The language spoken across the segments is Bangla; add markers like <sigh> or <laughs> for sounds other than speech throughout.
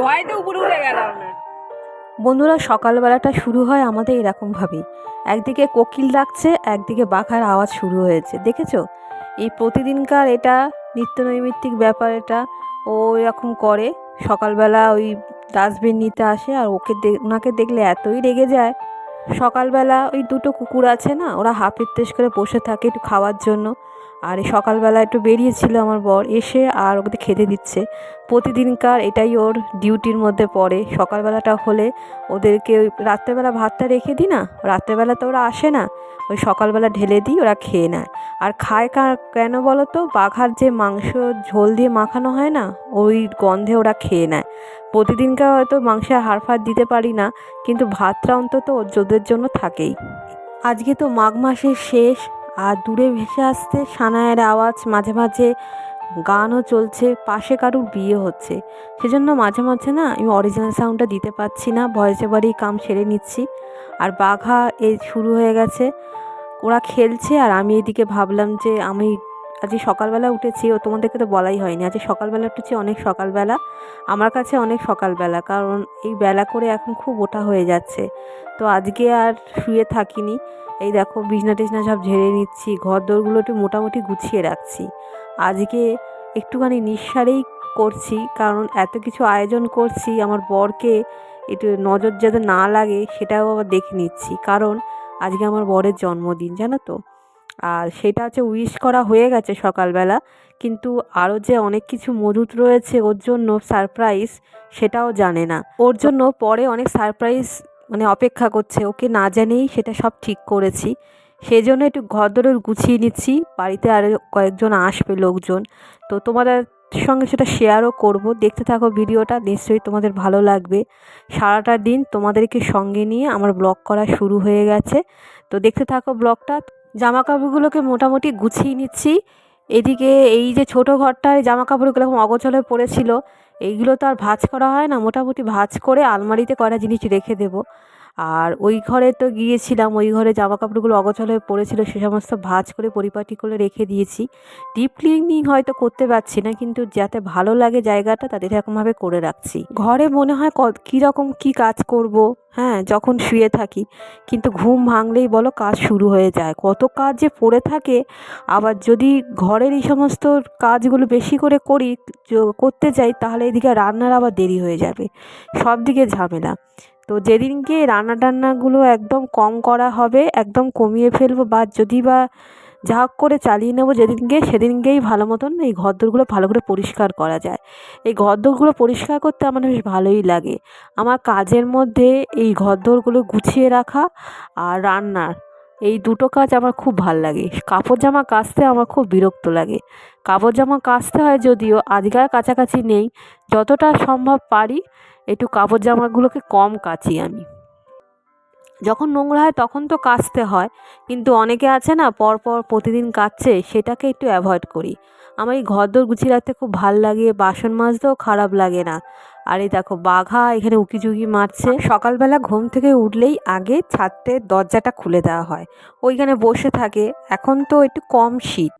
ভয়তে উপরে উঠে গেলাম বন্ধুরা, সকালবেলাটা শুরু হয় আমাদের এরকমভাবেই। একদিকে কোকিল ডাকছে, একদিকে বাঘার আওয়াজ শুরু হয়েছে। দেখেছ? এই প্রতিদিনকার এটা নিত্য নৈমিত্তিক ব্যাপার এটা। ও এরকম করে, সকালবেলা ওই ডাস্টবিন নিতে আসে আর ওকে ওনাকে দেখলে এতই রেগে যায়। সকালবেলা ওই দুটো কুকুর আছে না, ওরা হাফ নির্দেশ করে বসে থাকে একটু খাওয়ার জন্য। আর সকালবেলা একটু বেরিয়েছিল আমার বর, এসে আর ওকে খেতে দিচ্ছে। প্রতিদিনকার এটাই ওর ডিউটির মধ্যে পড়ে। সকালবেলাটা হলে ওদেরকে ওই রাত্রেবেলা ভাতটা রেখে দিই না? রাত্রেবেলা তো ওরা আসে না। ওই সকালবেলা ঢেলে দিই, ওরা খেয়ে নেয়। আর খায় কেন বলো তো বাঘার যে মাংস ঝোল দিয়ে মাখানো হয় না, ওই গন্ধে ওরা খেয়ে নেয়। প্রতিদিনকার হয়তো মাংসে হাড় ফাড় দিতে পারি না, কিন্তু ভাতটা অন্তত ওর জন্য থাকেই। আজকে তো মাঘ মাসের শেষ আর দূরে ভেসে আসতে সানায়ের আওয়াজ। মাঝে মাঝে গানও চলছে, পাশে কারুর বিয়ে হচ্ছে। সেজন্য মাঝে মাঝে না আমি অরিজিনাল সাউন্ডটা দিতে পারছি না ভয়েসে বাড়ি কাম সেরে নিচ্ছি। আর বাঘা এই শুরু হয়ে গেছে, ওরা খেলছে আর আমি এদিকে ভাবলাম যে আমি আজকে সকালবেলা উঠেছি, ও তোমাদেরকে তো বলাই হয়নি। আজকে সকালবেলা উঠেছি, অনেক সকালবেলা। আমার কাছে অনেক সকালবেলা, কারণ এই বেলা করে এখন খুব ওঠা হয়ে যাচ্ছে। তো আজকে আর শুয়ে থাকিনি। এই দেখো বিছনা টিছনা সব ঝেড়ে নিচ্ছি ঘর দোরগুলো একটু মোটামুটি গুছিয়ে রাখছি। আজকে একটুখানি নিঃসারেই করছি, কারণ এত কিছু আয়োজন করছি, আমার বরকে একটু নজর যাতে না লাগে সেটাও আবার দেখে নিচ্ছি। কারণ আজকে আমার বরের জন্মদিন, জানো তো? আর সেটা হচ্ছে উইশ করা হয়ে গেছে সকালবেলা, কিন্তু আরও যে অনেক কিছু মজুত রয়েছে ওর জন্য সারপ্রাইজ সেটাও জানে না। ওর জন্য পরে অনেক সারপ্রাইজ মানে অপেক্ষা করছে, ওকে না জানেই সেটা সব ঠিক করেছি। সেই জন্য একটু ঘর দরে গুছিয়ে নিচ্ছি, বাড়িতে আরও কয়েকজন আসবে লোকজন। তো তোমাদের সঙ্গে সেটা শেয়ারও করব। দেখতে থাকো ভিডিওটা, নিশ্চয়ই তোমাদের ভালো লাগবে। সারাটা দিন তোমাদেরকে সঙ্গে নিয়ে আমার ব্লগ করা শুরু হয়ে গেছে। তো দেখতে থাকো ব্লগটা জামা কাপড়গুলোকে মোটামুটি গুছিয়ে নিচ্ছি। এদিকে এই যে ছোট ঘরটায় জামা কাপড়গুলো অগোছলে পড়েছিল এইগুলো তো আর ভাঁজ করা হয় না। মোটামুটি ভাঁজ করে আলমারিতে কটা জিনিস রেখে দেবো। আর ওই ঘরে তো গিয়েছিলাম, ওই ঘরে জামা কাপড়গুলো অগোছল হয়ে পড়েছিল, সে সমস্ত ভাজ করে, পরিপাটি করে রেখে দিয়েছি। ডিপ ক্লিনিং হয়তো করতে পারছি না, কিন্তু যাতে ভালো লাগে জায়গাটা, তাদের এরকমভাবে করে রাখছি। ঘরে মনে হয় ক- কীরকম কী কাজ করব? হ্যাঁ যখন শুয়ে থাকি, কিন্তু ঘুম ভাঙলেই বলো কাজ শুরু হয়ে যায়। কত কাজ যে পড়ে থাকে, আবার যদি ঘরের এই সমস্ত কাজগুলো বেশি করে করি করতে যাই, তাহলে এদিকে রান্নার আবার দেরি হয়ে যাবে। সব দিকে ঝামেলা। তো যেদিনকে রান্না টান্নাগুলো একদম কম করা হবে, একদম কমিয়ে ফেলব বা যদি বা যা হোক করে চালিয়ে নেব যেদিনকে, সেদিনকেই ভালো মতন এই ঘরদোরগুলো ভালো করে পরিষ্কার করা যায়। এই ঘরদোরগুলো পরিষ্কার করতে আমার বেশ ভালোই লাগে। আমার কাজের মধ্যে এই ঘরদোরগুলো গুছিয়ে রাখা আর রান্নার এই দুটো কাজ আমার খুব ভালো লাগে। কাপড় জামা কাচতে আমার খুব বিরক্ত লাগে। কাপড় জামা কাচতে হয় যদিও, আজকাল কাছাকাছি নেই। যতটা সম্ভব পারি একটু কাপড় জামাগুলোকে কম কাচি আমি। যখন নোংরা হয় তখন তো কাচতে হয়, কিন্তু অনেকে আছে না, পরপর প্রতিদিন কাচছে, সেটাকে একটু অ্যাভয়েড করি। আমার এই ঘরদোর গুছিয়ে রাখতে খুব ভালো লাগে, বাসন মাজতেও খারাপ লাগে না। আর এই দেখো, বাঘা এখানে উকিঝুঁকি মারছে। সকালবেলা ঘুম থেকে উঠলেই আগে ছাদতে দরজাটা খুলে দেওয়া হয়। ওইখানে বসে থাকে, এখন তো একটু কম শীত।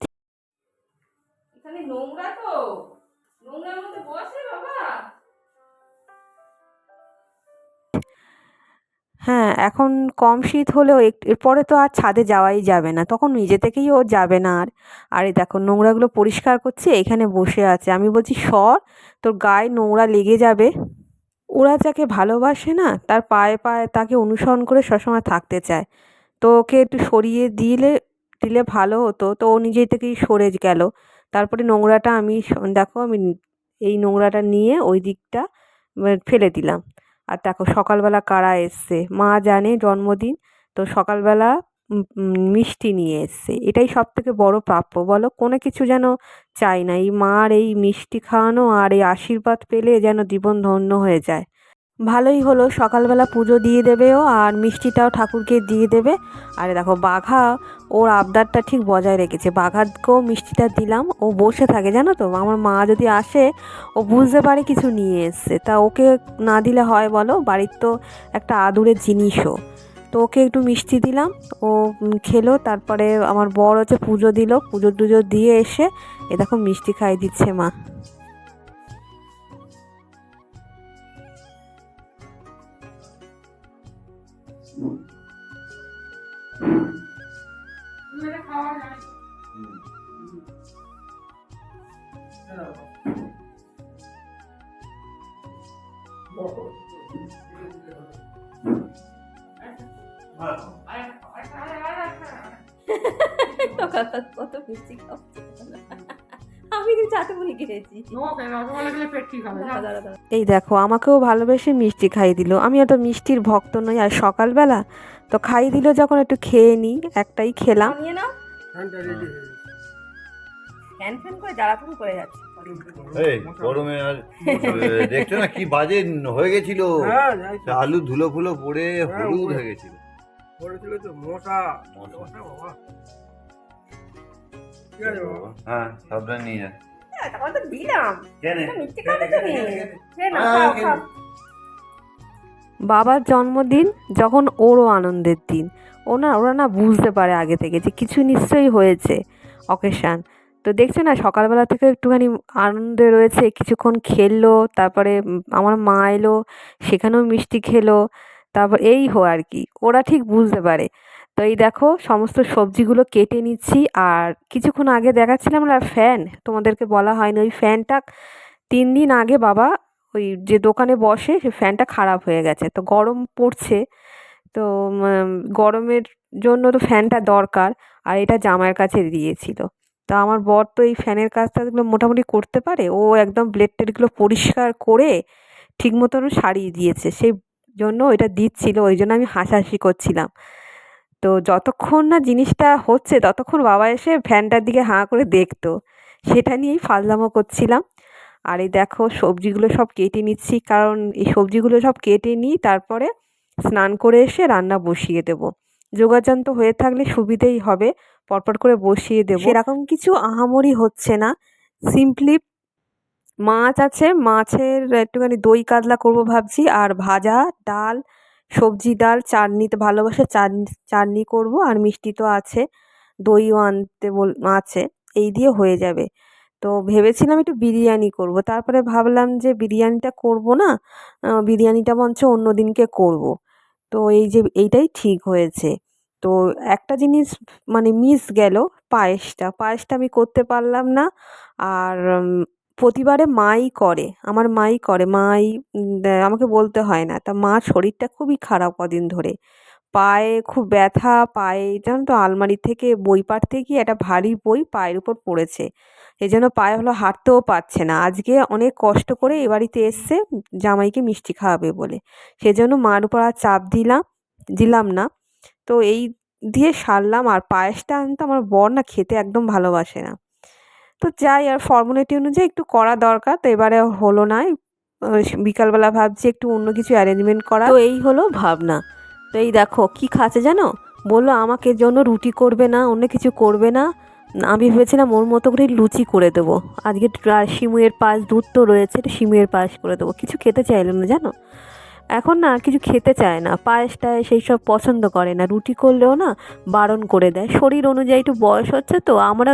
হ্যাঁ এখন কম শীত হলেও এরপরে তো আর ছাদে যাওয়াই যাবে না। তখন নিজে থেকেই ও যাবে না আর। আর দেখো, নোংরাগুলো পরিষ্কার করছে, এখানে বসে আছে। আমি বলছি, সর, তোর গায়ে নোংরা লেগে যাবে। ওরা যাকে ভালোবাসে না, তার পায়ে পায়ে তাকে অনুসরণ করে সবসময় থাকতে চায়। তো ওকে একটু সরিয়ে দিলে দিলে ভালো হতো। তো ও নিজে থেকেই সরে গেল। তারপরে নোংরাটা আমি দেখো আমি এই নোংরাটা নিয়ে ওই দিকটা ফেলে দিলাম। আর দেখো সকালবেলা কারা এসছে? মা জানে জন্মদিন, তো সকালবেলা মিষ্টি নিয়ে এসছে। এটাই সব থেকে বড়ো প্রাপ্য। বলো, কোনো কিছু যেন চাই না। এই মার এই মিষ্টি খাওয়ানো আর এই আশীর্বাদ পেলে যেন জীবন ধন্য হয়ে যায়। ভালোই হলো, সকালবেলা পুজো দিয়ে দেবেও আর মিষ্টিটাও ঠাকুরকে দিয়ে দেবে। আর দেখো, বাঘা ওর আবদারটা ঠিক বজায় রেখেছে। বাঘাকেও মিষ্টিটা দিলাম, ও বসে থাকে, জানো তো? আমার মা যদি আসে, ও বুঝতে পারে কিছু নিয়ে এসছে। তা ওকে না দিলে হয় বলো? বাড়ির তো একটা আদুরের জিনিসও। তো ওকে একটু মিষ্টি দিলাম, ও খেলো, তারপরে আমার বর হচ্ছে পুজো দিল। পুজো টুজো দিয়ে এসে এ দেখো মিষ্টি খাই দিচ্ছে মা। কত মিষ্টি খাওয়াচ্ছে আমি তো চাটে মুড়ি খেয়েছি এই দেখো আমাকেও ভালোবেসে মিষ্টি খাইয়ে দিল। আমি অত মিষ্টির ভক্ত নই আর সকালবেলা তো খাইয়ে দিল যখন একটু খেয়ে নিই একটাই খেলাম। নিয়ে ফ্যান ফ্যান করে জ্বালাতন করে যাচ্ছে। এই গরমে আর দেখছ না কি বাজে হয়ে গেছিল? আলু ধুলো ফুলো পড়ে হলুদ হয়ে গেছিল। বলেছিল তো মোটা মোটা বাবা। ঠিক আছে বাবা। হ্যাঁ সবটা নিয়ে যা। হ্যাঁ, তখন তো দিলাম। খাবে খাও খাও। বাবার জন্মদিন যখন ওরও আনন্দের দিন। ও না ওরা না বুঝতে পারে আগে থেকে যে কিছু নিশ্চয়ই হয়েছে অকেশান তো দেখছ না সকালবেলা থেকে একটুখানি আনন্দে রয়েছে কিছুক্ষণ খেললো তারপরে আমার মা এলো সেখানেও মিষ্টি খেলো তারপর এই হো আর কি। ওরা ঠিক বুঝতে পারে। তো এই দেখো, সমস্ত সবজিগুলো কেটে নিচ্ছি। আর কিছুক্ষণ আগে দেখাচ্ছিলাম না, ফ্যান। তোমাদেরকে বলা হয়নি, ওই ফ্যানটা তিন দিন আগে বাবা ওই যে দোকানে বসে সে ফ্যানটা খারাপ হয়ে গেছে। তো গরম পড়ছে, তো গরমের জন্য তো ফ্যানটা দরকার। আর এটা জামাইয়ের কাছে দিয়েছিল। তা আমার বর তো এই ফ্যানের কাজটাগুলো মোটামুটি করতে পারে। ও একদম ব্লেড টেডগুলো পরিষ্কার করে ঠিক মতন সারিয়ে দিয়েছে। সেই জন্য ওইটা দিচ্ছিল, ওই জন্য আমি হাসাহাসি করছিলাম। তো যতক্ষণ না জিনিসটা হচ্ছে, ততক্ষণ বাবা এসে ফ্যানটার দিকে হাঁ করে দেখতো। সেটা নিয়েই ফাজলামো করছিলাম। আর এই দেখো, সবজিগুলো সব কেটে নিচ্ছি। কারণ এই সবজিগুলো সব কেটে নিই, তারপরে স্নান করে এসে রান্না বসিয়ে দেবো। যোগাযান্ত হয়ে থাকলে সুবিধেই হবে। পরপর করে বসিয়ে দেবো। সেরকম কিছু আহামরি হচ্ছে না। সিম্পলি মাছ আছে। মাছের একটুখানি দই কাতলা করব ভাবছি। আর ভাজা, ডাল সবজি, ডাল চাটনিতে ভালোবাসে। চাটনি চাটনি করব আর মিষ্টি তো আছে। দইও আনতে বল, আছে। এই দিয়ে হয়ে যাবে। তো ভেবেছিলাম একটু বিরিয়ানি করব। তারপরে ভাবলাম যে বিরিয়ানিটা করব না বিরিয়ানিটা বরঞ্চ অন্য দিনকে করব। তো এই যে এইটাই ঠিক হয়েছে। তো একটা জিনিস মানে মিস গেল, পায়েসটা। পায়েসটা আমি করতে পারলাম না। আর প্রতিবারে মাই করে, আমার মাই করে, মাই আমাকে বলতে হয় না। তা মার শরীরটা খুবই খারাপ কদিন ধরে। পায়ে খুব ব্যথা, পায়ে জানো তো আলমারি থেকে বই পাড়তে গিয়ে একটা ভারী বই পায়ের উপর পড়েছে। এই জন্য পায়ে হলো হাঁটতেও পারছে না। আজকে অনেক কষ্ট করে এ বাড়িতে এসছে, জামাইকে মিষ্টি খাওয়াবে বলে। সেজন্য মার উপর আর চাপ দিলাম দিলাম না। তো এই দিয়ে সারলাম, আর পায়েসটা আনতে আমার বর না খেতে একদম ভালোবাসে না। তো যাই, আর ফর্মালিটি অনুযায়ী একটু করা দরকার। তো এবারে হলো না বিকালবেলা ভাবছি একটু অন্য কিছু অ্যারেঞ্জমেন্ট করা। তো এই হলো ভাবনা। তো এই দেখো, কি খাচ্ছে জানো? বলল, আমাকে জন্য রুটি করবে না, অন্য কিছু করবে না। আমি ভেবেছিলাম ওর মতো করে লুচি করে দেবো। আজকে রা- সিমুয়ের পাশ দুধ তো রয়েছে সিমুয়ের পাশ করে দেবো। কিছু খেতে চাইলো না, জানো? এখন না কিছু খেতে চায় না পায়েসটা সেই সব পছন্দ করে না, রুটি করলেও না বারণ করে দেয়। শরীর অনুযায়ী একটু বয়স হচ্ছে তো, আমরা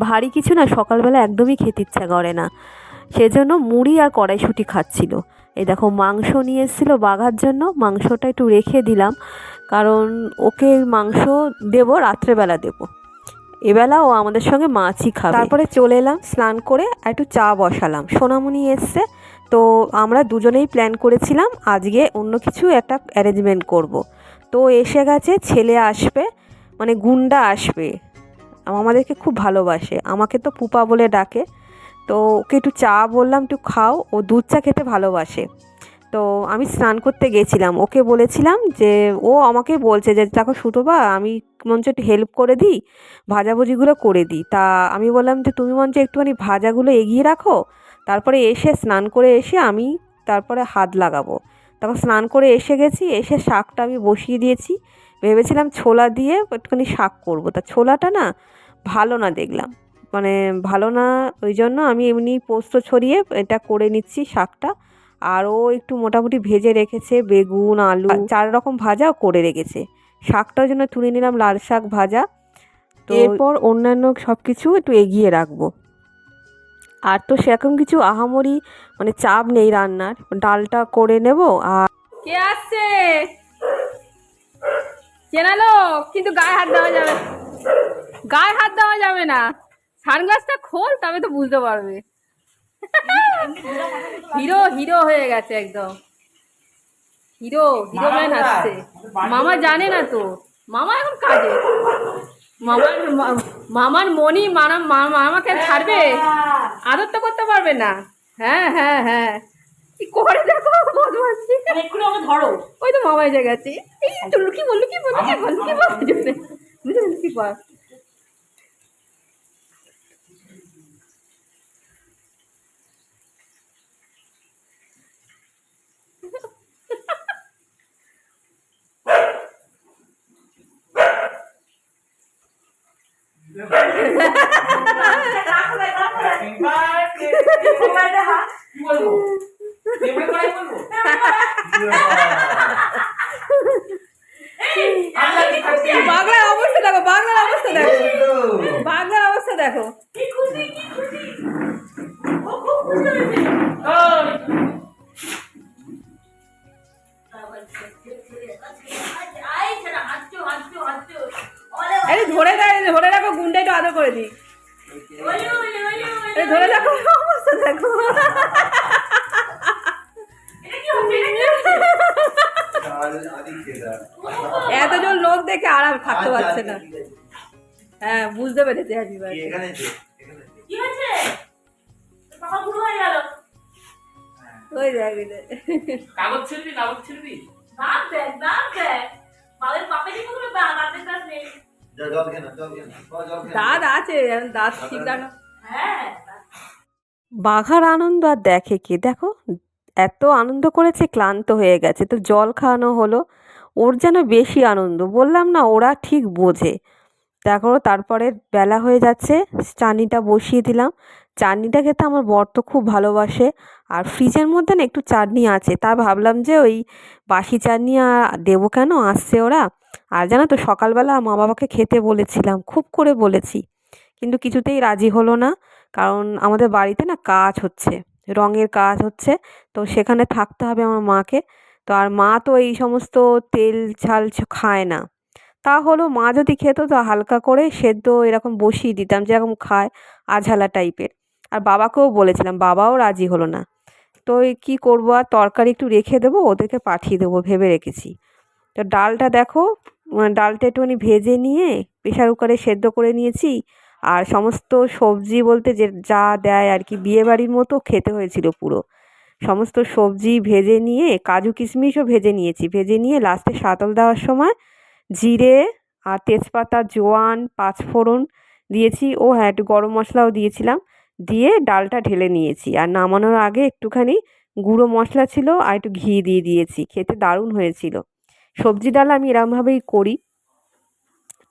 ভারী কিছু না সকালবেলা একদমই খেতে ইচ্ছা করে না। সেজন্য মুড়ি আর কড়াইশুঁটি খাচ্ছিল। এই দেখো মাংস নিয়ে এসেছিল বাঘার জন্য, মাংসটা একটু রেখে দিলাম, কারণ ওকে মাংস দেবো, রাত্রেবেলা দেবো। এবেলা ও আমাদের সঙ্গে মাছই খাবে। তারপরে চলে এলাম স্নান করে একটু চা বসালাম। সোনামণি এসছে তো আমরা দুজনেই প্ল্যান করেছিলাম আজকে অন্য কিছু একটা অ্যারেঞ্জমেন্ট করব। তো এসে গেছে, ছেলে আসবে মানে গুন্ডা আসবে। আমাদেরকে খুব ভালোবাসে, আমাকে তো পুপা বলে ডাকে। তো ওকে একটু চা বললাম, একটু খাও, ও দুধ চা খেতে ভালোবাসে। তো আমি স্নান করতে গেছিলাম, ওকে বলেছিলাম যে ও আমাকে বলছে যে, দেখো সুতোবা আমি মঞ্চ একটু হেল্প করে দিই, ভাজাভুজিগুলো করে দিই। তা আমি বললাম যে, তুমি মঞ্চ একটুখানি ভাজাগুলো এগিয়ে রাখো তারপরে এসে স্নান করে এসে আমি তারপরে হাত লাগাবো। তখন স্নান করে এসে গেছি এসে শাকটা আমি বসিয়ে দিয়েছি। ভেবেছিলাম ছোলা দিয়ে একটুখানি শাক করব। তা ছোলাটা না ভালো না দেখলাম। মানে ভালো না ওই জন্য আমি এমনি পোস্ত ছড়িয়ে এটা করে নিচ্ছি শাকটা। আরও একটু মোটামুটি ভেজে রেখেছে বেগুন আলু চার রকম ভাজাও করে রেখেছে। শাকটার জন্য তুলে নিলাম লাল শাক ভাজা। তো এরপর অন্যান্য সব কিছু একটু এগিয়ে রাখব। আর তো সেরকম কিছু আহামরি মানে চাপ নেই রান্নার। ডালটা করে নেব আর কে আসছে? চেনালো কিন্তু গায়ে হাত দেওয়া যাবে গায়ে হাত দেওয়া যাবে না। সানগ্লাসটা খোল তবে তো বুঝতে পারবে। হিরো হিরো হয়ে গেছে একদম। হিরো হিরো ম্যান আসছে। মামা জানে না তো। মামা এখন কাজে। মামার মা- মামার মনি মানা মামা মামাকে ছাড়বে? আদর তো করতে পারবে না। হ্যাঁ হ্যাঁ হ্যাঁ। কি করে দেখো বদমাসি আমাকে ধরো। ওই তো মামা এসে গেছে এই তো লুকি বল লুকি বল লুকি বল লুকি বল বুঝলি বুঝলি লুকি <laughs> বাংলার অবস্থা দেখো বাংলার অবস্থা দেখো। আদর করে দিই। ধরে রাখো অবস্থা দেখো। এতজন লোক দেখে আরাম থাকতে পারছে না। হ্যাঁ বুঝতে পেরেছি হ্যাপি হয়ে গেল। ওই দেখ কাগজ ছিড়বি কাগজ ছিড়বি? দেখ দেখ। বাপের কোনো কাজ নেই। দাঁত আছে দাঁত ঠিক হ্যাঁ বাঘার আনন্দ আর দেখে কি? দেখো এত আনন্দ করেছে ক্লান্ত হয়ে গেছে। তো জল খাওয়ানো হলো ওর যেন বেশি আনন্দ। বললাম না ওরা ঠিক বোঝে। দেখো তারপরে বেলা হয়ে যাচ্ছে চানিটা বসিয়ে দিলাম। চাটনিটা খেতে আমার বর তো খুব ভালোবাসে। আর ফ্রিজের মধ্যে না একটু চাটনি আছে। তা ভাবলাম যে ওই বাসি চাটনি আর দেবো কেন? আসছে ওরা। আর জানো তো, সকালবেলা মা বাবাকে খেতে বলেছিলাম, খুব করে বলেছি। কিন্তু কিছুতেই রাজি হলো না। কারণ আমাদের বাড়িতে না কাজ হচ্ছে, রঙের কাজ হচ্ছে। তো সেখানে থাকতে হবে আমার মাকে। তো আর মা তো এই সমস্ত তেল, ঝাল খায় না। তা হলো মা যদি খেত তো হালকা করে সেদ্ধ এরকম বসিয়ে দিতাম, যেরকম খায় আঝালা টাইপের আর বাবাকেও বলেছিলাম বাবাও রাজি হলো না। তো কী করব আর তরকারি একটু রেখে দেবো ওদেরকে পাঠিয়ে দেবো ভেবে রেখেছি। তো ডালটা দেখো উম, ডালটা একটুখানি ভেজে নিয়ে প্রেশার কুকারে সেদ্ধ করে নিয়েছি। আর সমস্ত সবজি বলতে যে যা দেয় আর কি বিয়েবাড়ির মতো খেতে হয়েছিল পুরো। সমস্ত সবজি ভেজে নিয়ে কাজু কিশমিশও ভেজে নিয়েছি। ভেজে নিয়ে লাস্টে সাতল দেওয়ার সময় জিরে আর তেজপাতা জোয়ান পাঁচফোড়ন দিয়েছি। ও হ্যাঁ একটু গরম মশলাও দিয়েছিলাম। দিয়ে ডালটা ঢেলে নিয়েছি। আর নামানোর আগে একটুখানি গুঁড়ো মশলা ছিল আর একটু ঘি দিয়ে দিয়েছি। খেতে দারুণ হয়েছিল। সবজি ডাল আমি এরমভাবেই করি।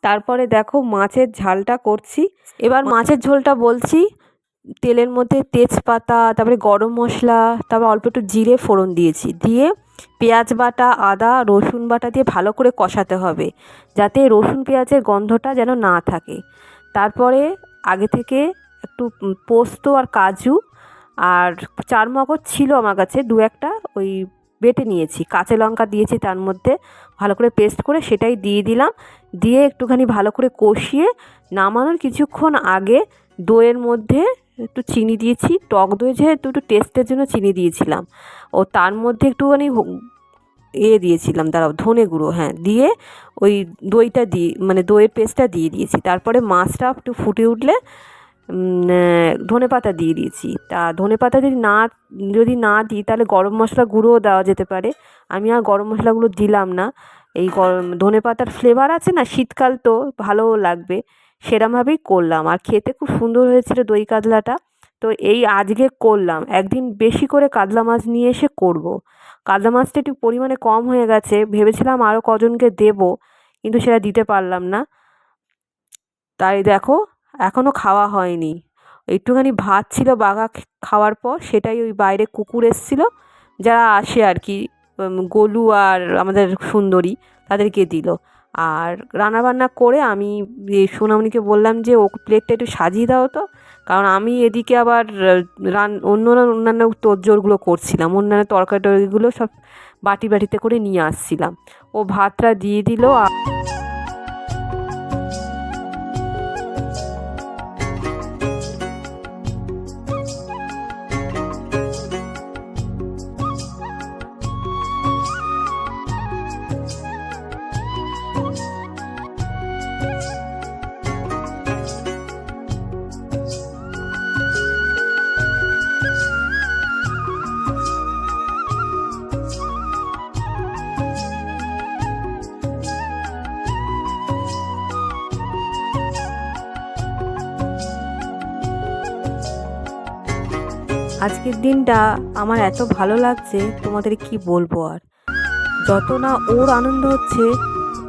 তারপরে দেখো মাছের ঝালটা করছি। এবার মাছের ঝোলটা বলছি। তেলের মধ্যে তেজপাতা তারপরে গরম মশলা তারপর অল্প একটু জিরে ফোড়ন দিয়েছি। দিয়ে পেঁয়াজ বাটা আদা রসুন বাটা দিয়ে ভালো করে কষাতে হবে। যাতে রসুন পেঁয়াজের গন্ধটা যেন না থাকে। তারপরে আগে থেকে একটু পোস্ত আর কাজু আর চার মগজ ছিল আমার কাছে, দু একটা ওই বেটে নিয়েছি। কাঁচা লঙ্কা দিয়েছি তার মধ্যে, ভালো করে পেস্ট করে সেটাই দিয়ে দিলাম। দিয়ে একটুখানি ভালো করে কষিয়ে নামানোর কিছুক্ষণ আগে দইয়ের মধ্যে একটু চিনি দিয়েছি। টক দই যেহেতু একটু টেস্টের জন্য চিনি দিয়েছিলাম। ও তার মধ্যে একটুখানি এ দিয়েছিলাম, দাঁড়াও, ধনে গুঁড়ো হ্যাঁ দিয়ে ওই দইটা দিয়ে মানে দইয়ের পেস্টটা দিয়ে দিয়েছি। তারপরে মাছটা একটু ফুটে উঠলে ধনে পাতা দিয়ে দিয়েছি। তা ধনে পাতা যদি না যদি না দিই, তাহলে গরম মশলা গুঁড়োও দেওয়া যেতে পারে। আমি আর গরম মশলাগুলো দিলাম না। এই গরম, ধনে পাতার ফ্লেভার আছে না, শীতকাল তো ভালোও লাগবে। সেরমভাবেই করলাম। আর খেতে খুব সুন্দর হয়েছিল দই কাতলাটা। তো এই আজকে করলাম। একদিন বেশি করে কাতলা মাছ নিয়ে এসে করব। কাতলা মাছটা একটু পরিমাণে কম হয়ে গেছে। ভেবেছিলাম আরও কজনকে দেবো, কিন্তু সেটা দিতে পারলাম না। তাই দেখো এখনও খাওয়া হয়নি। একটুখানি ভাত ছিল বাঘা খাওয়ার পর সেটাই ওই বাইরে কুকুর এসেছিল, যারা আসে আর কি গোলু আর আমাদের সুন্দরী তাদেরকে দিল। আর রান্নাবান্না করে আমি সোনামণিকে বললাম যে ও প্লেটটা একটু সাজিয়ে দাও তো। কারণ আমি এদিকে আবার রান অন্য অন্যান্য তোড়জোড়গুলো করছিলাম। অন্যান্য তরকারি টরকারিগুলো সব বাটি বাটিতে করে নিয়ে আসছিলাম। ও ভাতটা দিয়ে দিল আর আজকের দিনটা আমার এত ভালো লাগছে তোমাদের কি বলব আর? যত না ওর আনন্দ হচ্ছে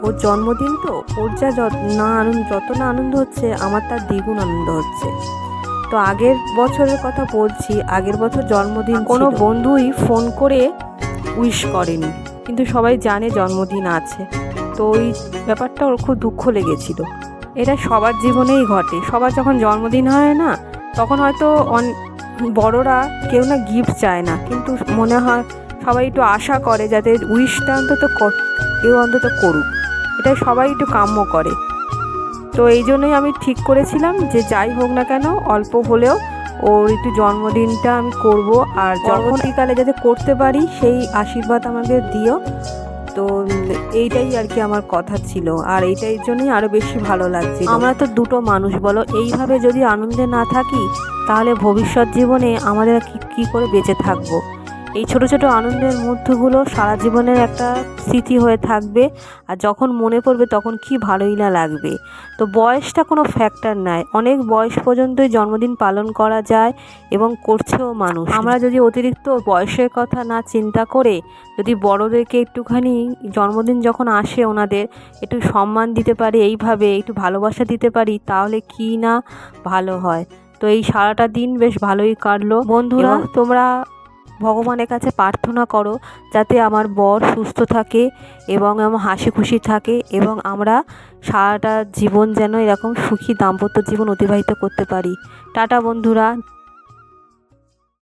ওর জন্মদিন তো ওর যা যত না আনন্দ যত না আনন্দ হচ্ছে আমার তার দ্বিগুণ আনন্দ হচ্ছে। তো আগের বছরের কথা বলছি আগের বছর জন্মদিন কোনো বন্ধুই ফোন করে উইশ করেনি। কিন্তু সবাই জানে জন্মদিন আছে। তো ওই ব্যাপারটা ওর খুব দুঃখ লেগেছিল। এটা সবার জীবনেই ঘটে। সবার যখন জন্মদিন হয় না তখন হয়তো অন বড়রা কেউ না গিফট চায় না। কিন্তু মনে হয় সবাই একটু আশা করে যাতে উইশটা অন্তত কেউ অন্তত করুক। এটা সবাই একটু কাম্য করে। তো এই জন্যই আমি ঠিক করেছিলাম যে যাই হোক না কেন অল্প হলেও ওর একটু জন্মদিনটা আমি করব। আর পরবর্তীকালে যাতে করতে পারি সেই আশীর্বাদ আমাকে দিও। তো এইটাই আর কি আমার কথা ছিল। আর এইটাই জন্যই আরও বেশি ভালো লাগছে আমরা তো দুটো মানুষ, বলো। এইভাবে যদি আনন্দে না থাকি, তাহলে ভবিষ্যৎ জীবনে আমাদের কি, কী করে বেঁচে থাকব? এই ছোট ছোট আনন্দের মুহূর্তগুলো সারা জীবনের একটা স্মৃতি হয়ে থাকবে। আর যখন মনে পড়বে তখন কি ভালোই না লাগবে। তো বয়সটা কোনো ফ্যাক্টর নাই। অনেক বয়স পর্যন্তই জন্মদিন পালন করা যায় এবং করছেও মানুষ। আমরা যদি অতিরিক্ত বয়সের কথা না চিন্তা করে যদি বড়দেরকে একটুখানি জন্মদিন যখন আসে ওনাদের একটু সম্মান দিতে পারি এইভাবে একটু ভালোবাসা দিতে পারি তাহলে কি না ভালো হয়? তো এই সারাটা দিন বেশ ভালোই কাটলো। বন্ধুরা তোমরা ভগবানের কাছে প্রার্থনা করো যাতে আমার বর সুস্থ থাকে এবং আমার হাসি খুশি থাকে এবং আমরা সারাটা জীবন যেন এরকম সুখী দাম্পত্য জীবন অতিবাহিত করতে পারি। টাটা বন্ধুরা।